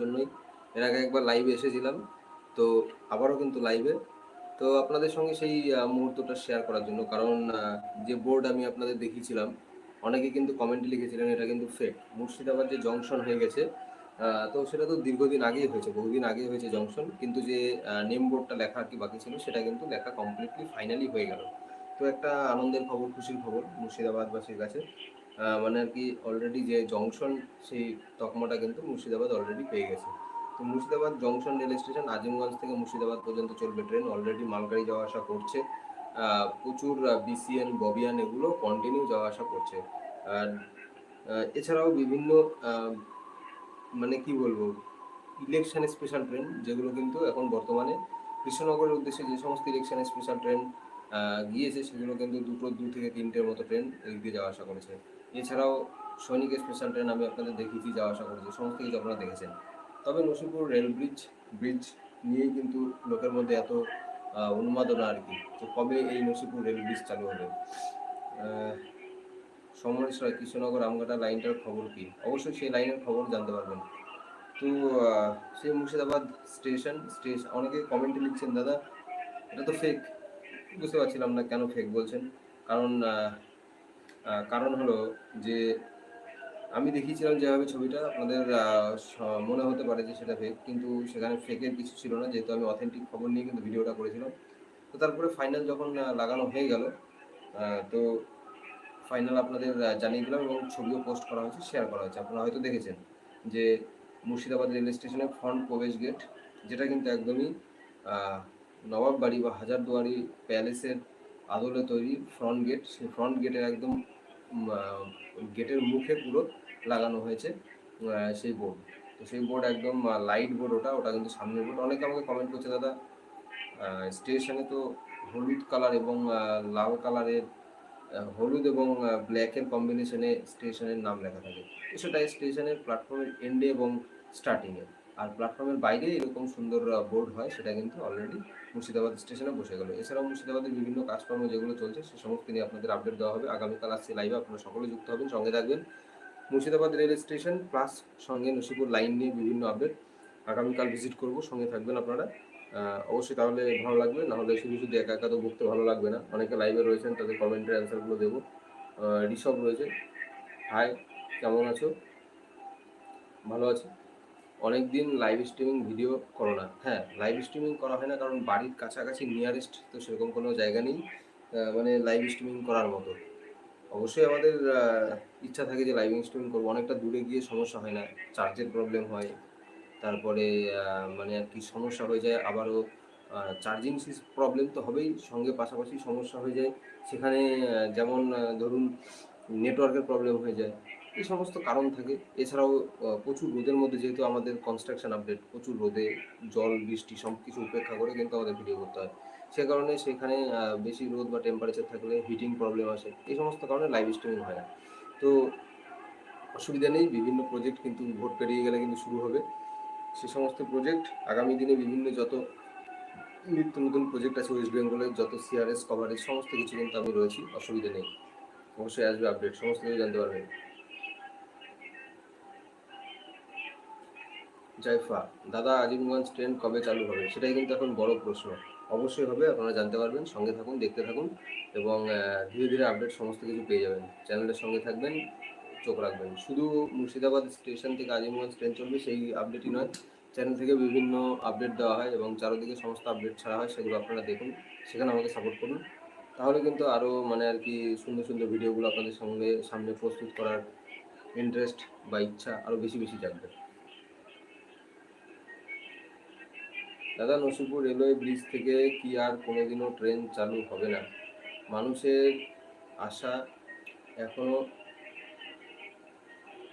জন্যই। এর আগে একবার লাইভে এসেছিলাম, তো আবারও কিন্তু লাইভে তো আপনাদের সঙ্গে সেই মুহূর্তটা শেয়ার করার জন্য, কারণ যে বোর্ড আমি আপনাদের দেখিয়েছিলাম, অনেকে কিন্তু কমেন্টে লিখেছিলেন, এটা কিন্তু ফেক মুর্শিদাবাদ যে জংশন হয়ে গেছে তো সেটা তো দীর্ঘদিন আগেই হয়েছে, বহুদিন আগেই হয়েছে জংশন কিন্তু যে নেম বোর্ডটা লেখা আর কি বাকি ছিল, সেটা কিন্তু লেখা কমপ্লিটলি ফাইনালি হয়ে গেল। তো একটা আনন্দের খবর, খুশির খবর মুর্শিদাবাদবাসীর কাছে মানে আর কি অলরেডি যে জংশন সেই তকমাটা কিন্তু মুর্শিদাবাদ অলরেডি পেয়ে গেছে। তো Murshidabad junction rail station Azimganj থেকে মুর্শিদাবাদ পর্যন্ত চলবে ট্রেন অলরেডি মালগাড়ি যাওয়া আসা করছে। প্রচুর বিসিএন ববিয়ান এগুলো কন্টিনিউ যাওয়া আসা করছে। আর এছাড়াও বিভিন্ন মানে কি বলব ইলেকশন স্পেশাল ট্রেন যেগুলো কিন্তু এখন বর্তমানে কৃষ্ণনগরের উদ্দেশ্যে যে সমস্ত ইলেকশন স্পেশাল ট্রেন গিয়েছে, সেগুলো কিন্তু দুটো, দু থেকে তিনটের মতো ট্রেন এদিক যাওয়া আসা করেছে। এছাড়াও সৈনিক স্পেশাল ট্রেন আমি আপনাদের দেখিয়েছি যাওয়া আসা করেছে সমস্ত কিছু আপনারা দেখেছেন। তবে নসিপুর রেল ব্রিজ ব্রিজ নিয়েই কিন্তু লোকের মধ্যে এত উন্মাদনা আর কি তো কবে এই নসিপুর রেল ব্রিজ চালু হবে। আহ, সমরেশ রায় কৃষ্ণনগর আমগাটা লাইনটার খবর কি? অবশ্যই সেই লাইনের খবর জানতে পারবেন। তো সেই মুর্শিদাবাদ স্টেশন স্টেশন অনেকে কমেন্টে লিখছেন দাদা এটা তো ফেক বুঝতে পারছিলাম না কেন ফেক বলছেন। কারণ কারণ হলো যে আমি দেখিয়েছিলাম যেভাবে ছবিটা, আপনাদের মনে হতে পারে যে সেটা ফেক কিন্তু সেখানে ফেকের কিছু ছিল না, যেহেতু আমি অথেন্টিক খবর নিয়ে কিন্তু ভিডিওটা করেছিলাম। তো তারপরে ফাইনাল যখন লাগানো হয়ে গেল তো ফাইনাল আপনাদের জানিয়ে দিলাম এবং ছবিও পোস্ট করা হয়েছে শেয়ার করা হয়েছে। আপনারা হয়তো দেখেছেন যে মুর্শিদাবাদ রেল স্টেশনের ফ্রন্ট প্রবেশ গেট যেটা কিন্তু একদমই নবাব বাড়ি বা হাজারদুয়ারি প্যালেসের আদলে তৈরি ফ্রন্ট গেট সেই ফ্রন্ট গেটের একদম গেটের মুখে পুরো লাগানো হয়েছে সেই বোর্ড তো সেই বোর্ড একদম লাইট বোর্ড ওটা ওটা কিন্তু সামনের বোর্ড অনেকে আমাকে কমেন্ট করছে, দাদা স্টেশনে তো হলুদ কালার এবং লাল কালারের হলুদ এবং ব্ল্যাকের কম্বিনেশনে স্টেশনের নাম লেখা থাকে। তো সেটা স্টেশনের প্ল্যাটফর্মের এন্ডে এবং স্টার্টিংয়ে আর প্ল্যাটফর্মের বাইরে এরকম সুন্দর বোর্ড হয়, সেটা কিন্তু অলরেডি মুর্শিদাবাদ স্টেশনে বসে গেল। এছাড়াও মুর্শিদাবাদের বিভিন্ন কাজকর্ম যেগুলো চলছে, সে সমস্ত নিয়ে আপনাদের আপডেট দেওয়া হবে। আগামীকাল আসছে লাইভে আপনারা সকলে যুক্ত হবেন, সঙ্গে থাকবেন। মুর্শিদাবাদ রেল স্টেশন প্লাস সঙ্গে নসিপুর লাইন নিয়ে বিভিন্ন আপডেট আগামীকাল ভিজিট করব, সঙ্গে থাকবেন আপনারা। অবশ্যই তাহলে ভালো লাগবে নাহলে শুধু শুধু একা একা তো বকতে ভালো লাগবে না। অনেকে লাইভে রয়েছেন, তাদের কমেন্টের অ্যান্সারগুলো দেবো। ঋষভ রয়েছে। হাই কেমন আছো? ভালো আছি? অনেক দিন লাইভ স্ট্রিমিং ভিডিও করো না। হ্যাঁ লাইভ স্ট্রিমিং করা হয় না কারণ বাড়ির কাছাকাছি নিয়ারেস্ট তো সেরকম কোনো জায়গা নেই মানে লাইভ স্ট্রিমিং করার মতো। অবশ্যই আমাদের ইচ্ছা থাকে যে লাইভ স্ট্রিমিং করব। অনেকটা দূরে গিয়ে সমস্যা হয় না চার্জের প্রবলেম হয়। তারপরে মানে আর কি সমস্যা হয়ে যায়, আবারও চার্জিং প্রবলেম তো হবেই, সঙ্গে পাশাপাশি সমস্যা হয়ে যায়। সেখানে যেমন ধরুন নেটওয়ার্কের প্রবলেম হয়ে যায়। এই সমস্ত কারণ থাকে। এছাড়াও প্রচুর রোদের মধ্যে যেহেতু আমাদের কনস্ট্রাকশন আপডেট প্রচুর রোদে জল, বৃষ্টি সব কিছু উপেক্ষা করে কিন্তু আমাদের ভিডিও করতে হয়। সে কারণে সেখানে বেশি রোদ বা টেম্পারেচার থাকলে হিটিং প্রবলেম আসে। এই সমস্ত কারণে লাইভ স্ট্রিমিং হয় না। তো অসুবিধা নেই, বিভিন্ন প্রজেক্ট কিন্তু ভোট পেরিয়ে গেলে কিন্তু শুরু হবে। সে সমস্ত প্রজেক্ট আগামী দিনে বিভিন্ন যত নিত্য নতুন প্রজেক্ট আছে ওয়েস্ট বেঙ্গলের যত সিআরএস কভারেজ সমস্ত কিছু কিন্তু আমি রয়েছি, অসুবিধা নেই। অবশ্যই আসবে আপডেট সমস্ত কিছু জানতে পারবেন। জাইফা, দাদা আজিমগঞ্জ ট্রেন কবে চালু হবে? সেটাই কিন্তু এখন বড় প্রশ্ন। অবশ্যই হবে, আপনারা জানতে পারবেন, সঙ্গে থাকুন, দেখতে থাকুন, এবং ধীরে ধীরে আপডেট সমস্ত কিছু পেয়ে যাবেন। চ্যানেলের সঙ্গে থাকবেন, চোখ রাখবেন। শুধু মুর্শিদাবাদ স্টেশন থেকে আজিমগঞ্জ ট্রেন চলবে, সেই আপডেটই নয়। চ্যানেল থেকে বিভিন্ন আপডেট দেওয়া হয়, এবং চারোদিকে সমস্ত আপডেট ছাড়া হয়, সেগুলো আপনারা দেখুন, সেখানে আমাকে সাপোর্ট করুন। তাহলে কিন্তু আরও মানে আর কি সুন্দর সুন্দর ভিডিওগুলো আপনাদের সঙ্গে সামনে প্রস্তুত করার ইন্টারেস্ট বা ইচ্ছা আরও বেশি বেশি জাগবে। দাদা নসিপুর রেলওয়ে ব্রিজ থেকে কি আর কোনোদিনও ট্রেন চালু হবে না? মানুষের আশা এখনও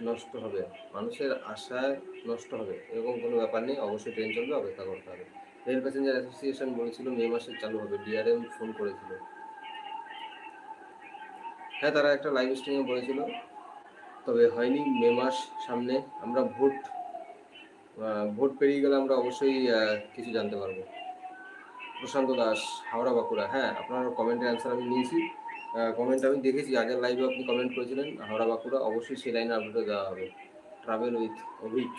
নষ্ট হবে। মানুষের আশায় নষ্ট হবে, এরকম কোনো ব্যাপার নেই। অবশ্যই ট্রেন চলবে, অপেক্ষা করতে হবে। রেল প্যাসেঞ্জার অ্যাসোসিয়েশন বলেছিল মে মাসে চালু হবে। ডিআরএম ফোন করেছিল। হ্যাঁ তারা একটা লাইভ স্ট্রিমে বলেছিল, তবে হয়নি মে মাস সামনে। আমরা ভোট ভোট পেরিয়ে গেলে আমরা অবশ্যই কিছু জানতে পারব। প্রশান্ত দাস, হাওড়া বাঁকুড়া। হ্যাঁ আপনার কমেন্টের অ্যান্সার আমি নিয়েছি। কমেন্ট আমি দেখেছি, আগের লাইভে আপনি কমেন্ট করেছিলেন, হাওড়া বাঁকুড়া, অবশ্যই সেই লাইনে আপডেটও দেওয়া হবে। ট্রাভেল উইথ অভিক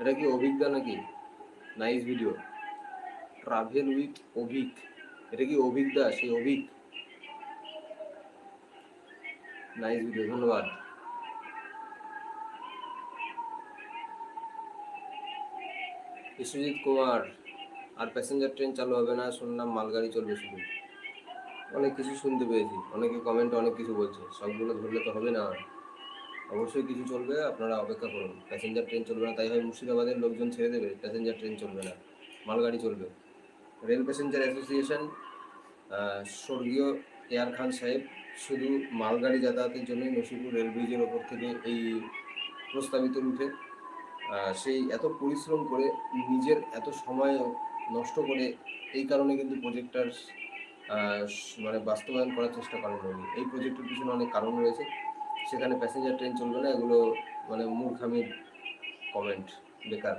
এটা কি অভিজ্ঞতা নাকি? Nice video travel with Abhik এটা কি অভিজ্ঞতা সেই অভিক নাইস ভিডিও ধন্যবাদ। বিশ্বজিৎ কুমার, আর প্যাসেঞ্জার ট্রেন চালু হবে না, শুনলাম মালগাড়ি চলবে শুধু। অনেক কিছু শুনতে পেয়েছি, অনেকে কমেন্টে অনেক কিছু বলছে। সবগুলো ধরলে তো হবে না। অবশ্যই কিছু চলবে, আপনারা অপেক্ষা করুন। প্যাসেঞ্জার ট্রেন চলবে না, তাই হয় মুর্শিদাবাদের লোকজন ছেড়ে দেবে প্যাসেঞ্জার ট্রেন চলবে না, মালগাড়ি চলবে। রেল প্যাসেঞ্জার অ্যাসোসিয়েশন স্বর্গীয় এয়ার খান সাহেব শুধু মালগাড়ি যাতায়াতের জন্যই নসিপুর রেল ব্রিজের ওপর থেকে এই প্রস্তাবিত রুটে সেই এত পরিশ্রম করে নিজের এত সময় নষ্ট করে এই কারণে কিন্তু প্রজেক্টটার মানে বাস্তবায়ন করার চেষ্টা করেন উনি এই প্রজেক্টের পিছনে অনেক কারণ রয়েছে। সেখানে প্যাসেঞ্জার ট্রেন চলবে না, এগুলো মানে মূর্খামির কমেন্ট বেকার।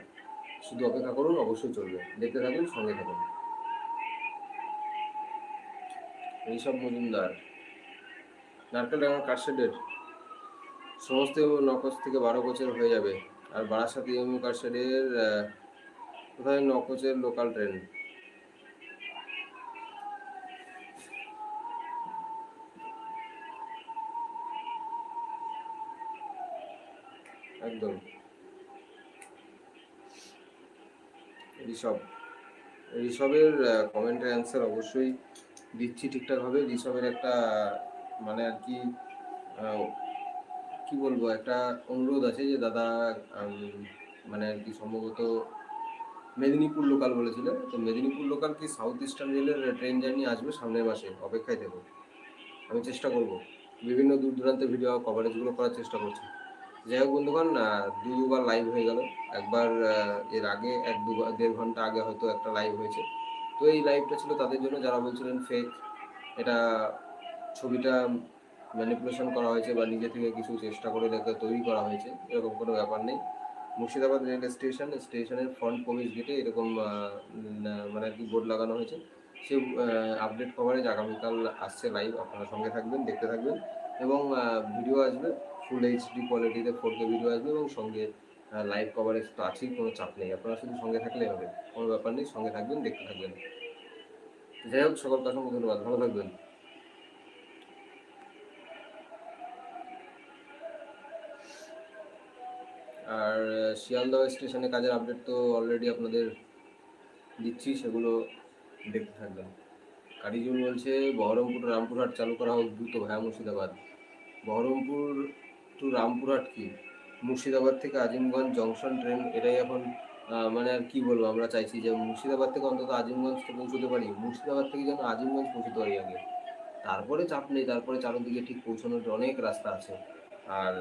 শুধু অপেক্ষা করুন, অবশ্যই চলবে। দেখতে থাকুন, সঙ্গে থাকুন। এইসব মজুমদার। নারকেল ডাঙা কারশেডের সমস্ত নকশ থেকে বারো বছর হয়ে যাবে। আর বারাসাত কারশেডের আহ, কোথায় নকচের লোকাল ট্রেন একদম। ঋষভ। ঋষভের কমেন্টের অ্যান্সার অবশ্যই দিচ্ছি ঠিকঠাকভাবে। ঋষভের একটা মানে আর কি কি বলব, একটা অনুরোধ আছে যে দাদা মানে আর কি সম্ভবত মেদিনীপুর লোকাল বলেছিল, তো মেদিনীপুর লোকাল কি সাউথ ইস্টার্ন রেলের ট্রেন জার্নি আসবে সামনের মাসে? অপেক্ষায় দেবো আমি চেষ্টা করব। বিভিন্ন দূর দূরান্তের ভিডিও কভারেজগুলো করার চেষ্টা করছি। যাই হোক বন্ধুগণ দু দুবার লাইভ হয়ে গেল। একবার এর আগে, এক দু দেড় ঘণ্টা আগে হয়তো একটা লাইভ হয়েছে। তো এই লাইভটা ছিল তাদের জন্য যারা বলছিলেন ফেক এটা ছবিটা ম্যানিপুলেশন করা হয়েছে বা নিজে থেকে কিছু চেষ্টা করে দেখে তৈরি করা হয়েছে, এরকম কোনো ব্যাপার নেই। মুর্শিদাবাদ রেল স্টেশন, স্টেশনের ফ্রন্ট প্রবেশ গেটে এরকম মানে কি বোর্ড লাগানো হয়েছে। সেই আপডেট কভারেজ আগামীকাল আসছে লাইভ আপনারা সঙ্গে থাকবেন, দেখতে থাকবেন। এবং ভিডিও আসবে ফুল এইচডি কোয়ালিটিতে ফোর কে ভিডিও আসবে এবং সঙ্গে লাইভ কভারেজ তো আছেই, কোনো চাপ নেই। আপনারা শুধু সঙ্গে থাকলেই হবে, কোনো ব্যাপার নেই, সঙ্গে থাকবেন, দেখতে থাকবেন। যাই হোক, সকলকে অসংখ্য ধন্যবাদ, ভালো থাকবেন। আর শিয়ালদহ স্টেশনে কাজের আপডেট তো অলরেডি আপনাদের দিচ্ছি, সেগুলো দেখতে থাকবেন। কারিজুল বলছে, বহরমপুর রামপুরহাট চালু করা হোক দ্রুত ভায়া মুর্শিদাবাদ। বহরমপুর টু রামপুরহাট কি? মুর্শিদাবাদ থেকে আজিমগঞ্জ জংশন ট্রেন, এটাই এখন মানে আর কি বলব, আমরা চাইছি যে মুর্শিদাবাদ থেকে অন্তত আজিমগঞ্জ পৌঁছতে পারি। মুর্শিদাবাদ থেকে যেন আজিমগঞ্জ পৌঁছতে পারি আগে। তারপরে চাপ নেই, তারপরে চারদিকে ঠিক পৌঁছানোর অনেক রাস্তা আছে। আর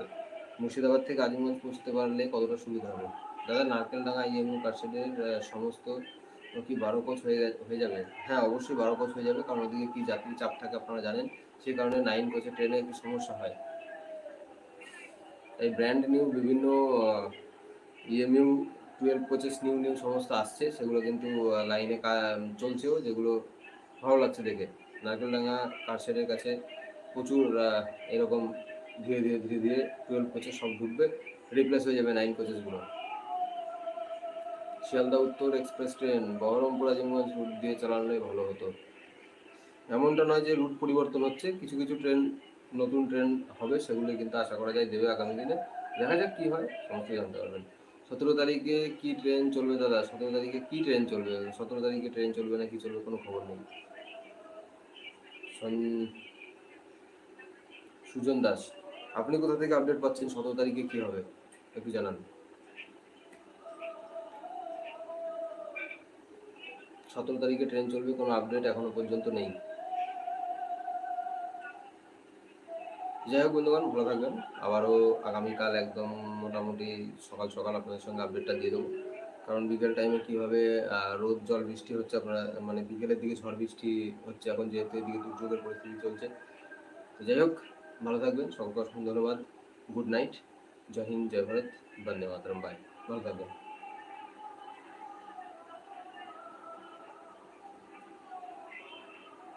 মুর্শিদাবাদ থেকে আজিমগঞ্জ পৌঁছতে পারলে কতটা সুবিধা হবে? দাদা, নারকেলডাঙ্গা, ইএমইউ কার্সেডের সমস্ত কি বারো কোচ হয়ে হয়ে যাবে? হ্যাঁ অবশ্যই বারো কোচ হয়ে যাবে, কারণ ওদিকে কি যাত্রী চাপ থাকে আপনারা জানেন সেই কারণে নাইন কোচের ট্রেনে একটু সমস্যা হয়। এই ব্র্যান্ড নিউ বিভিন্ন EMU, twelve coaches new new সমস্ত আসছে, সেগুলো কিন্তু লাইনে চলছেও, যেগুলো ভালো লাগছে দেখে। নারকেলডাঙ্গা, কারশেডের কাছে প্রচুর এরকম ধীরে ধীরে ধীরে ধীরে টুয়েলভ কোচেস সব ঢুকবে রিপ্লেস হয়ে যাবে নাইন কোচেসগুলো শিয়ালদা, উত্তর express train Baharampur, Azimganj route দিয়ে চালানোই ভালো হতো। এমনটা নয় যে রুট পরিবর্তন হচ্ছে, কিছু কিছু ট্রেন নতুন ট্রেন হবে, সেগুলো কিন্তু আশা করা যায় দেবে আগামী দিনে। দেখা যাক কী হয়, সমস্ত জানতে পারবেন। সতেরো তারিখে কি ট্রেন চলবে দাদা? সতেরো তারিখে কি ট্রেন চলবে? সতেরো তারিখে ট্রেন চলবে না কি চলবে কোনো খবর নেই। সুজন দাস। আপনি কোথা থেকে আপডেট পাচ্ছেন? সতেরো তারিখে কি হবে? একটু জানান। সতেরো তারিখে ট্রেন চলবে, কোনো আপডেট এখনও পর্যন্ত নেই। যাই হোক বন্ধুগণ, ভালো থাকবেন। আবারও আগামীকাল একদম মোটামুটি সকাল সকাল আপনাদের সঙ্গে আপডেটটা দিয়ে দেবো। কারণ বিকেল টাইমে কীভাবে রোদ, জল, বৃষ্টি হচ্ছে আপনারা মানে বিকেলের দিকে ঝড়, বৃষ্টি হচ্ছে, এখন যেহেতু এদিকে দুর্যোগের পরিস্থিতি চলছে। তো যাই হোক ভালো থাকবেন, সকলকে ধন্যবাদ। Good night. জয় হিন্দ, জয় ভারত। বন্দে মাতরম। বাই। ভালো থাকবেন।